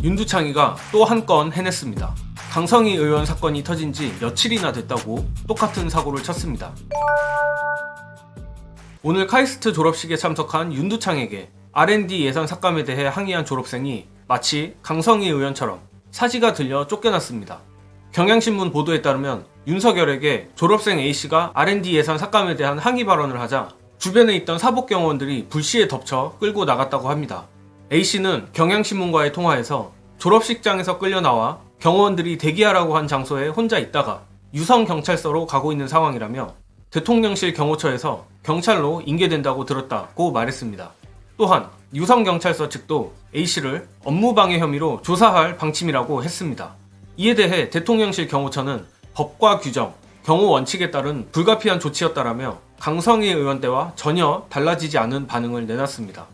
윤두창이가 또 한 건 해냈습니다. 강성희 의원 사건이 터진 지 며칠이나 됐다고 똑같은 사고를 쳤습니다. 오늘 카이스트 졸업식에 참석한 윤두창에게 R&D 예산 삭감에 대해 항의한 졸업생이 마치 강성희 의원처럼 사지가 들려 쫓겨났습니다. 경향신문 보도에 따르면 윤석열에게 졸업생 A씨가 R&D 예산 삭감에 대한 항의 발언을 하자 주변에 있던 사법경호원들이 불시에 덮쳐 끌고 나갔다고 합니다. A씨는 경향신문과의 통화에서 졸업식장에서 끌려 나와 경호원들이 대기하라고 한 장소에 혼자 있다가 유성경찰서로 가고 있는 상황이라며 대통령실 경호처에서 경찰로 인계된다고 들었다고 말했습니다. 또한 유성경찰서 측도 A씨를 업무방해 혐의로 조사할 방침이라고 했습니다. 이에 대해 대통령실 경호처는 법과 규정, 경호 원칙에 따른 불가피한 조치였다라며 강성희 의원 때와 전혀 달라지지 않은 반응을 내놨습니다.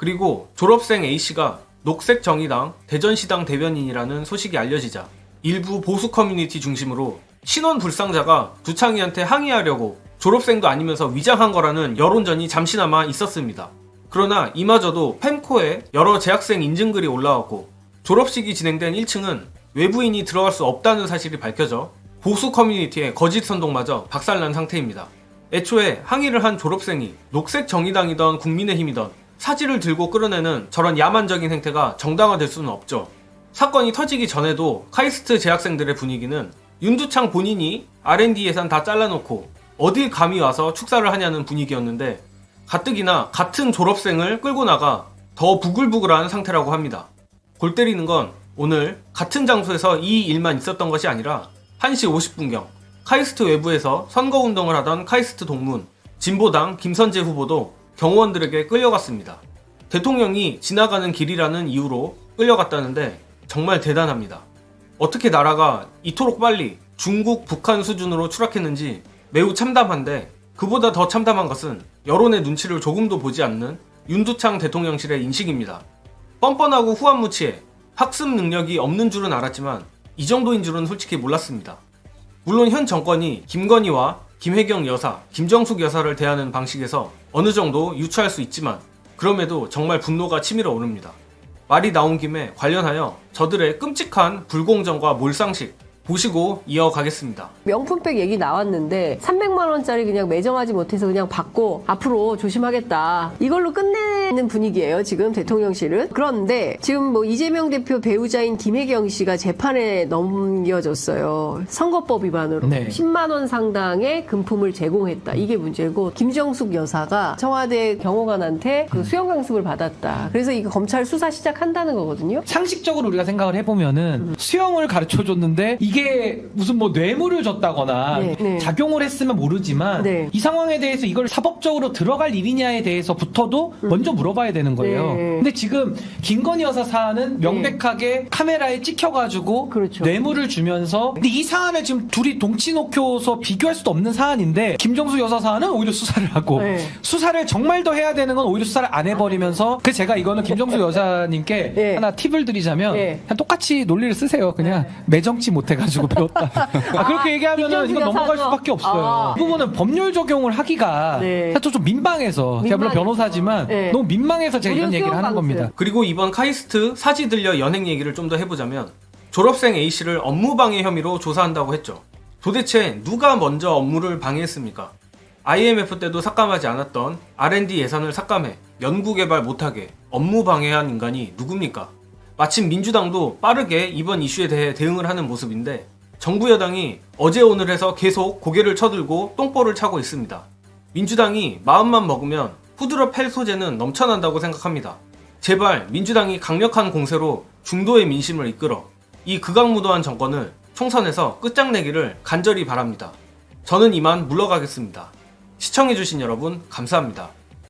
그리고 졸업생 A씨가 녹색 정의당 대전시당 대변인이라는 소식이 알려지자 일부 보수 커뮤니티 중심으로 신원 불상자가 두창이한테 항의하려고 졸업생도 아니면서 위장한 거라는 여론전이 잠시나마 있었습니다. 그러나 이마저도 펜코에 여러 재학생 인증글이 올라왔고 졸업식이 진행된 1층은 외부인이 들어갈 수 없다는 사실이 밝혀져 보수 커뮤니티의 거짓 선동마저 박살난 상태입니다. 애초에 항의를 한 졸업생이 녹색 정의당이던 국민의힘이던 사지를 들고 끌어내는 저런 야만적인 행태가 정당화될 수는 없죠. 사건이 터지기 전에도 카이스트 재학생들의 분위기는 윤두창 본인이 R&D 예산 다 잘라놓고 어딜 감히 와서 축사를 하냐는 분위기였는데 가뜩이나 같은 졸업생을 끌고 나가 더 부글부글한 상태라고 합니다. 골 때리는 건 오늘 같은 장소에서 이 일만 있었던 것이 아니라 1시 50분경 카이스트 외부에서 선거운동을 하던 카이스트 동문 진보당 김선재 후보도 경호원들에게 끌려갔습니다. 대통령이 지나가는 길이라는 이유로 끌려갔다는데 정말 대단합니다. 어떻게 나라가 이토록 빨리 중국, 북한 수준으로 추락했는지 매우 참담한데 그보다 더 참담한 것은 여론의 눈치를 조금도 보지 않는 윤두창 대통령실의 인식입니다. 뻔뻔하고 후한무치에 학습 능력이 없는 줄은 알았지만 이 정도인 줄은 솔직히 몰랐습니다. 물론 현 정권이 김건희와 김혜경 여사, 김정숙 여사를 대하는 방식에서 어느 정도 유추할 수 있지만 그럼에도 정말 분노가 치밀어 오릅니다. 말이 나온 김에 관련하여 저들의 끔찍한 불공정과 몰상식 보시고 이어가겠습니다. 명품백 얘기 나왔는데 300만 원짜리 그냥 매정하지 못해서 그냥 받고 앞으로 조심하겠다. 이걸로 끝내는 분위기예요. 지금 대통령실은. 그런데 지금 뭐 이재명 대표 배우자인 김혜경 씨가 재판에 넘겨졌어요. 선거법 위반으로 네. 10만 원 상당의 금품을 제공했다. 이게 문제고 김정숙 여사가 청와대 경호관한테 그 수영 강습을 받았다. 그래서 이거 검찰 수사 시작한다는 거거든요. 상식적으로 우리가 생각을 해보면은 수영을 가르쳐 줬는데 이게 무슨 뭐 뇌물을 줬다거나 네, 네. 작용을 했으면 모르지만 네. 이 상황에 대해서 이걸 사법적으로 들어갈 일이냐에 대해서부터도 먼저 물어봐야 되는 거예요. 음. 네. 근데 지금 김건희 여사 사안은 명백하게 카메라에 찍혀가지고 그렇죠. 뇌물을 주면서 근데 이 사안을 지금 둘이 동치 놓고서 비교할 수도 없는 사안인데 김정수 여사 사안은 오히려 수사를 하고 네. 수사를 정말 더 해야 되는 건 오히려 수사를 안 해버리면서 그 제가 이거는 김정수 여사님께 네. 하나 팁을 드리자면 네. 그냥 똑같이 논리를 쓰세요. 그냥 매정치 못해 가지고 배웠다. 아, 그렇게 얘기하면은 김정수 이건 넘어갈? 수밖에 없어요. 아. 이 부분은 법률 적용을 하기가 네. 사실 좀 민망해서 제가 물론 민망해서. 변호사지만 네. 너무 민망해서 제가 이런 얘기를 수용 하는. 겁니다. 그리고 이번 카이스트 사지 들려 연행 얘기를 좀 더 해보자면 졸업생 A씨를 업무방해 혐의로 조사한다고 했죠. 도대체 누가 먼저 업무를 방해했습니까? IMF 때도 삭감하지 않았던 R&D 예산을 삭감해 연구개발 못하게 업무 방해한 인간이 누굽니까? 마침 민주당도 빠르게 이번 이슈에 대해 대응을 하는 모습인데 정부 여당이 어제 오늘 해서 계속 고개를 쳐들고 똥볼을 차고 있습니다. 민주당이 마음만 먹으면 후드러 팰 소재는 넘쳐난다고 생각합니다. 제발 민주당이 강력한 공세로 중도의 민심을 이끌어 이 극악무도한 정권을 총선에서 끝장내기를 간절히 바랍니다. 저는 이만 물러가겠습니다. 시청해주신 여러분 감사합니다.